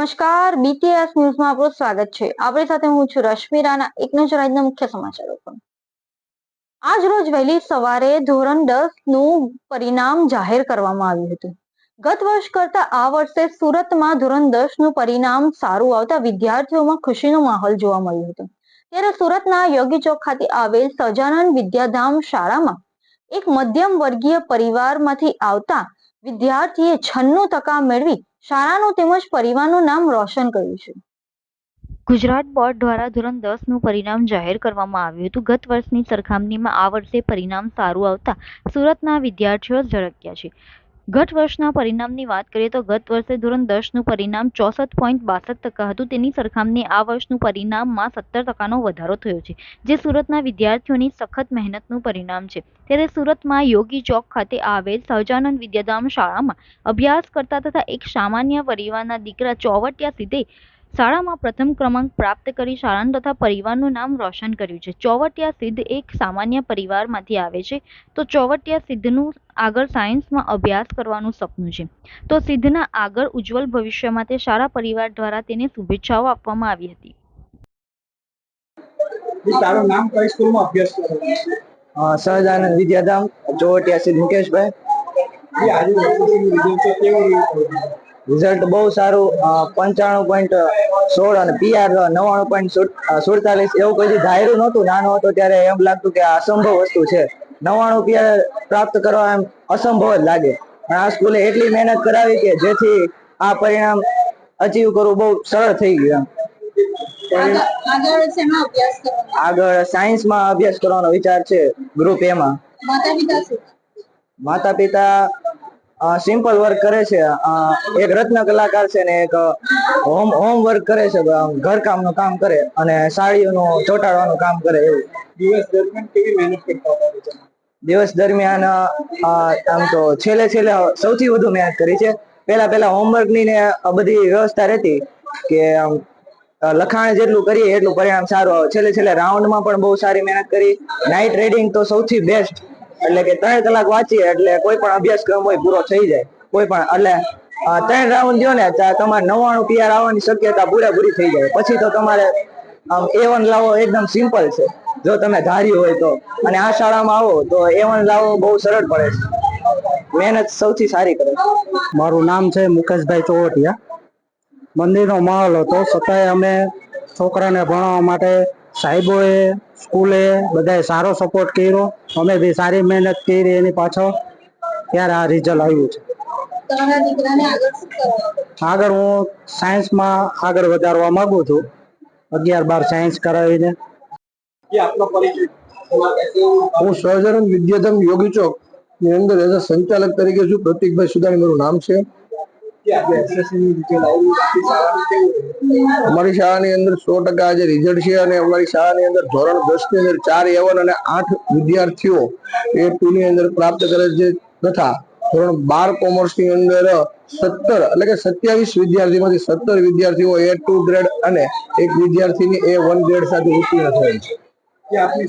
નમસ્કાર બીટીએસ ન્યૂઝમાં આપનું સ્વાગત છે. આપણી સાથે હું છું રશ્મિ રાણા, એક નજર આજના મુખ્ય સમાચારો પર. આજ રોજ વહેલી સવારે ધોરણ દસનું પરિણામ જાહેર કરવામાં આવ્યું હતું. ગત વર્ષ કરતા આ વર્ષે સુરતમાં ધોરણ દસનું પરિણામ સારું આવતા વિદ્યાર્થીઓમાં ખુશીનો માહોલ જોવા મળ્યો હતો. ત્યારે સુરતના યોગી ચોક ખાતે આવેલ સજાનંદ વિદ્યાધામ શાળામાં એક મધ્યમ વર્ગીય પરિવારમાંથી આવતા વિદ્યાર્થીએ છન્નું ટકા મેળવી શાળાનું તેમજ પરિવારનું નામ રોશન કર્યું છે. ગુજરાત બોર્ડ દ્વારા ધોરણ દસનું પરિણામ જાહેર કરવામાં આવ્યું હતું. ગત વર્ષની સરખામણીમાં આ વર્ષે પરિણામ સારું આવતા સુરતના વિદ્યાર્થીઓ ઝળક્યા છે. ગત વર્ષના પરિણામની વાત કરીએ તો ગત વર્ષે ધોરણ દસનું પરિણામ ચોસઠ પોઈન્ટ બાસઠ ટકા હતું. તેની સરખામણી આ વર્ષનું પરિણામમાં સત્તર ટકાનો વધારો થયો છે, જે સુરતના વિદ્યાર્થીઓની સખત મહેનતનું પરિણામ છે. ત્યારે સુરતમાં યોગી ચોક ખાતે આવેલ સહજાનંદ વિદ્યાધામ શાળામાં અભ્યાસ કરતા તથા એક સામાન્ય પરિવારના દીકરા ચોવટિયા સીધે શાળામાં પ્રથમ ક્રમાંક પ્રાપ્ત કરી શાળાનું તથા પરિવારનું નામ રોશન કર્યું છે. ચોવટિયા સિદ્ધ એક સામાન્ય પરિવારમાંથી આવે છે. તો ચોવટિયા સિદ્ધનું આગળ સાયન્સમાં અભ્યાસ કરવાનું સપનું છે. તો સિદ્ધના આગળ ઉજ્જવલ ભવિષ્ય માટે શાળા પરિવાર દ્વારા તેને શુભેચ્છાઓ આપવામાં આવી હતી. તારું નામ કઈ સ્કૂલમાં અભ્યાસ કરો? સહજાનંદ વિદ્યાધામ ચોવટિયા સિદ્ધ મુકેશભાઈ. આજે રિઝલ્ટ બહુ સારું પંચાણું પોઈન્ટ સોળ અને પીઆર નવ્વાણું પોઈન્ટ સુડતાલીસ એવું કોઈ ધાર્યું નહોતું નાનો હતો ત્યારે એમ લાગતું કે આ અસંભવ વસ્તુ છે. નવ્વાણું પીઆર પ્રાપ્ત કરવા એમ અસંભવ જ લાગે. પણ આ સ્કૂલે એટલી મહેનત કરાવી કે જેથી આ પરિણામ અચીવ કરવું બહુ સરળ થઈ ગયું એમ. આગળ સાયન્સમાં સાયન્સમાં અભ્યાસ કરવાનો? વિચાર છે ગ્રુપ એમાં માતા પિતા માતા પિતા સિમ્પલ વર્ક કરે છે. એક રત્ન કલાકાર છે ને એક હોમ હોમ વર્ક કરે છે ઘરકામનું કામ કરે અને સાડીઓનું ચોંટાડવાનું કામ કરે એવું. દિવસ દરમિયાન કેવી મહેનત કરતા હતા દિવસ દરમિયાન આમ તો છેલ્લે છેલ્લે સૌથી વધુ મહેનત કરી છે. પેલા પેલા હોમવર્કની ને બધી વ્યવસ્થા રહેતી કે આમ લખાણ જેટલું કરીએ એટલું પરિણામ સારું આવે. છેલ્લે છેલ્લે રાઉન્ડમાં પણ બહુ સારી મહેનત કરી. નાઇટ રેડિંગ તો સૌથી બેસ્ટ એટલે કે ત્રણ કલાક વાંચીએ, એટલે કોઈ પણ અભ્યાસક્રમ હોય, પૂરો થઈ જાય. કોઈ પણ, એટલે ત્રણ રાઉન્ડ દો ને તમારે નવ્વાણું પીઆર આવવાની શક્યતા પૂરેપૂરી થઈ જાય. પછી તો તમારે, આમ એ વન લાવો એકદમ સિમ્પલ છે. જો તમે ધારી હોય તો. અને આ શાળામાં આવો તો એ વન લાવો બહુ સરળ પડે છે. મહેનત સૌથી સારી કરે છે. મારું નામ છે મુકેશભાઈ ચોવટિયા. મંદિરનો માહોલ હતો. છતાંય અમે છોકરાને ભણાવવા માટે સાહેબોએ સ્કૂલે બધાએ સારો સપોર્ટ કર્યો. અમે બી સારી મહેનત કરી એની પાછળ. ત્યારે આ રિઝલ્ટ આવ્યું છે. આગળ હું સાયન્સમાં આગળ વધારવા માંગુ છું. અગિયાર બાર સાયન્સ કરાવીને. જી, આપનો પરિચય. હું સહજાનંદ વિદ્યાધામ યોગી ચોકની અંદર એઝ અ સંચાલક તરીકે છું. પ્રતિકભાઈ સુદાણી મારું નામ છે. અમારી શાળાની અંદર સો ટકા આજે રિઝલ્ટ છે અને અમારી શાળાની અંદર ધોરણ દસની અંદર ચાર, એવન અને આઠ વિદ્યાર્થીઓ એ ટુ ની અંદર પ્રાપ્ત કરે છે તથા ધોરણ બાર કોમર્સની અંદર સત્તર, એટલે કે સત્યાવીસ વિદ્યાર્થીમાંથી સત્તર વિદ્યાર્થીઓ એ ટુ ગ્રેડ અને એક વિદ્યાર્થીની એ વન ગ્રેડ સાથે ઉત્તીર્ણ થયેલ છે. અમારી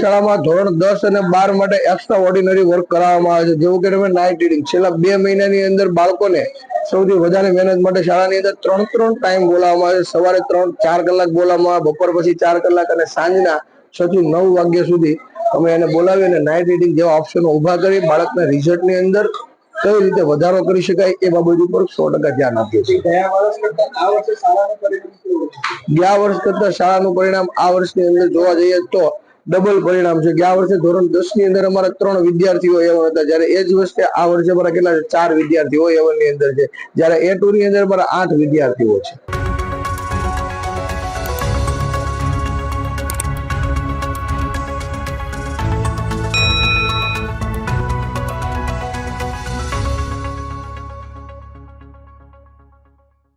શાળામાં ધોરણ દસ અને બાર માટે એક્સ્ટ્રા ઓર્ડિનરી વર્ક કરાવવામાં આવે છે. જેવું કે તમે નાઇટ રીડિંગ છેલ્લા બે મહિનાની અંદર બાળકોને સૌથી વધારે મહેનત માટે શાળાની અંદર ત્રણ ત્રણ ટાઈમ બોલાવવામાં આવે છે. સવારે ત્રણ, ચાર કલાક બોલાવવામાં આવે. બપોર પછી ચાર કલાક અને સાંજના છ થી નવ વાગ્યા સુધી અમે એને બોલાવી અને નાઇટ રીડિંગ જેવા ઓપ્શનો ઊભા કરી બાળકના રિઝલ્ટની અંદર કઈ રીતે વધારો કરી શકાય એ બાબત ઉપર સો ટકા ધ્યાન આપીએ છીએ. ગયા વર્ષ કરતા શાળાનું પરિણામ આ વર્ષની અંદર જોવા જઈએ તો ડબલ પરિણામ છે. ગયા વર્ષે ધોરણ દસની અંદર અમારા ત્રણ વિદ્યાર્થીઓ એવા હતા. જયારે એ જ વર્ષે આ વર્ષે અમારા કેટલા ચાર વિદ્યાર્થીઓ એવનની અંદર છે. જયારે એ ટુ ની અંદર અમારા આઠ વિદ્યાર્થીઓ છે.